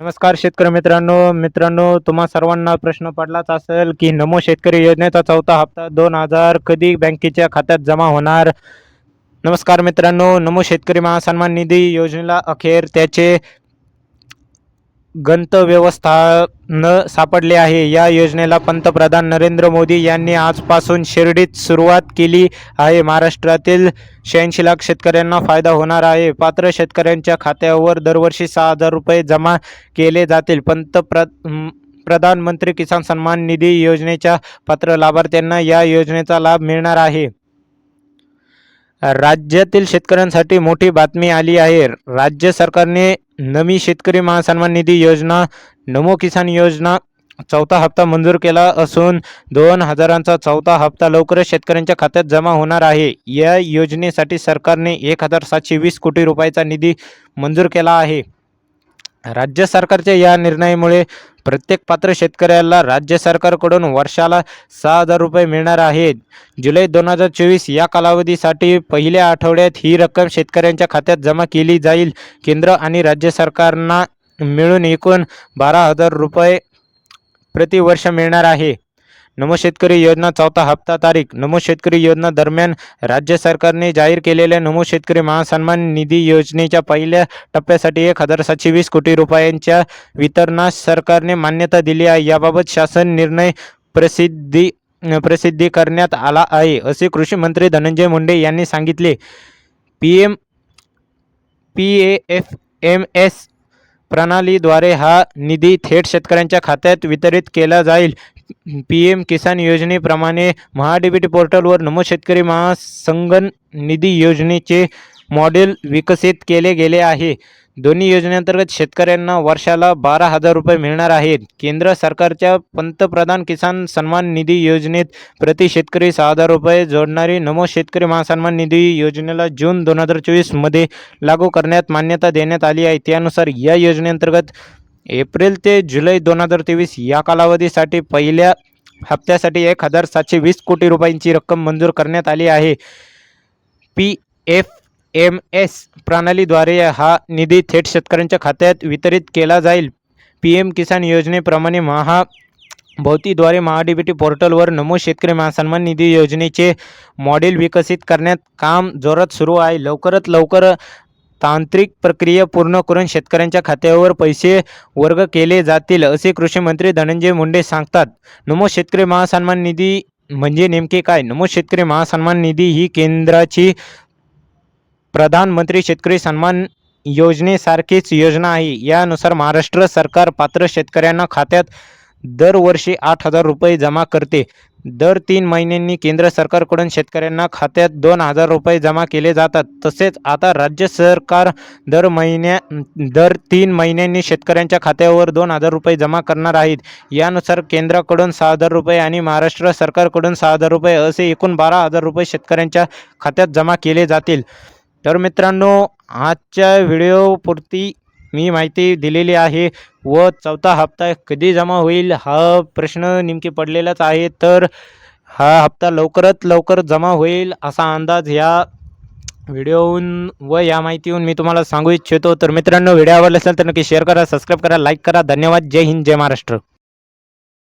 नमस्कार शेतकरी मित्रांनो. मित्रांनो तुम्हा सर्वांना प्रश्न पडलाच असेल की नमो शेतकरी योजनेचा चौथा हप्ता दोन हजार कधी बँकेच्या खात्यात जमा होणार? नमस्कार मित्रांनो नमो शेतकरी महासन्मान निधी योजनेला अखेर त्याचे गंतव्यवस्थानं सापडले आहे. या योजनेला पंतप्रधान नरेंद्र मोदी यांनी आजपासून शिर्डीत सुरुवात केली आहे. महाराष्ट्रातील शहाऐंशी लाख शेतकऱ्यांना फायदा होणार आहे. पात्र शेतकऱ्यांच्या खात्यावर दरवर्षी सहा हजार रुपये जमा केले जातील. पंतप्र प्रधानमंत्री किसान सन्मान निधी योजनेच्या पात्र लाभार्थ्यांना या योजनेचा लाभ मिळणार आहे. राज्यातील शेतकऱ्यांसाठी मोठी बातमी आली आहे. राज्य सरकारने नवी शेतकरी महासन्मान निधी योजना नमो किसान योजना चौथा हप्ता मंजूर केला असून दोन हजारांचा चौथा हप्ता लवकरच शेतकऱ्यांच्या खात्यात जमा होणार आहे. या योजनेसाठी सरकारने एक हजार सातशे वीस कोटी रुपयाचा निधी मंजूर केला आहे. राज्य सरकारच्या या निर्णयामुळे प्रत्येक पात्र शेतकऱ्याला राज्य सरकारकडून वर्षाला सहा हजार रुपये मिळणार आहेत. जुलै दोन हजार चोवीस या कालावधीसाठी पहिल्या आठवड्यात ही रक्कम शेतकऱ्यांच्या खात्यात जमा केली जाईल. केंद्र आणि राज्य सरकारना मिळून एकूण बारा हजार रुपये प्रतिवर्ष मिळणार आहे. नमो शेतकरी योजना चौथा हप्ता तारीख. नमो शेतकरी योजना दरम्यान राज्य सरकारने जाहीर केलेल्या नमो शेतकरी महासन्मान निधी योजनेच्या पहिल्या टप्प्यासाठी एक हजार सातशे वीस कोटी रुपयांच्या वितरणास सरकारने मान्यता दिली आहे. याबाबत शासन निर्णय प्रसिद्धी प्रसिद्धी करण्यात आला आहे असे कृषी मंत्री धनंजय मुंडे यांनी सांगितले. P M P A F M S प्रणालीद्वारे हा निधी थेट शेतकऱ्यांच्या खात्यात वितरित केला जाईल. पी एम किसान योजनेप्रमाणे महाडीबीटी पोर्टलवर नमो शेतकरी महासंगन निधी योजनेचे मॉडेल विकसित केले गेले आहे. दोन्ही योजनेअंतर्गत शेतकऱ्यांना वर्षाला बारा हजार रुपये मिळणार आहेत. केंद्र सरकारच्या पंतप्रधान किसान सन्मान निधी योजनेत प्रति शेतकरी सहा हजार रुपये जोडणारी नमो शेतकरी महासन्मान निधी योजनेला जून दोन हजार चोवीसमध्ये लागू करण्यात मान्यता देण्यात आली आहे. त्यानुसार या योजनेअंतर्गत एप्रिल ते जुलै दोन हजार तेवीस या कालावधीसाठी पहिल्या हप्त्यासाठी एक हजार सातशे वीस कोटी रुपयांची रक्कम मंजूर करण्यात आली आहे. पी एफ एम एस प्रणालीद्वारे हा निधी थेट शेतकऱ्यांच्या खात्यात वितरित केला जाईल. पी एम किसान योजनेप्रमाणे महा भोवतीद्वारे महाडीबीटी पोर्टलवर नमो शेतकरी महासन्मान निधी योजनेचे मॉडेल विकसित करण्यात काम जोरात सुरू आहे. लवकरात लवकर तांत्रिक प्रक्रिया पूर्ण करून शेतकऱ्यांच्या खात्यावर पैसे वर्ग केले जातील असे कृषी मंत्री धनंजय मुंडे सांगतात. नमो शेतकरी महासन्मान निधी म्हणजे नेमके काय? नमो शेतकरी महासन्मान निधी ही केंद्राची प्रधानमंत्री शेतकरी सन्मान योजनेसारखीच योजना आहे. यानुसार महाराष्ट्र सरकार पात्र शेतकऱ्यांना खात्यात दरवर्षी आठ हजार रुपये जमा करते. दर तीन महिन्यांनी केंद्र सरकारकडून शेतकऱ्यांना खात्यात दोन हजार रुपये जमा केले जातात. तसेच आता राज्य सरकार दर महिन्या दर तीन महिन्यांनी शेतकऱ्यांच्या खात्यावर दोन हजार रुपये जमा करणार आहेत. यानुसार केंद्राकडून सहा हजार रुपये आणि महाराष्ट्र सरकारकडून सहा हजार रुपये असे एकूण बारा हजार रुपये शेतकऱ्यांच्या खात्यात जमा केले जातील. तर मित्रांनो आजच्या व्हिडिओपुरती मी माहिती दिलेली आहे. व चौथा हप्ता कधी जमा होईल हा प्रश्न नेमके पडलेलाच आहे. तर हा हप्ता लवकरात लवकर जमा होईल असा अंदाज ह्या व्हिडिओहून व या माहितीहून मी तुम्हाला सांगू इच्छितो. तर मित्रांनो व्हिडिओ आवडला असेल तर नक्की शेअर करा सबस्क्राईब करा लाईक करा. धन्यवाद. जय हिंद जय महाराष्ट्र.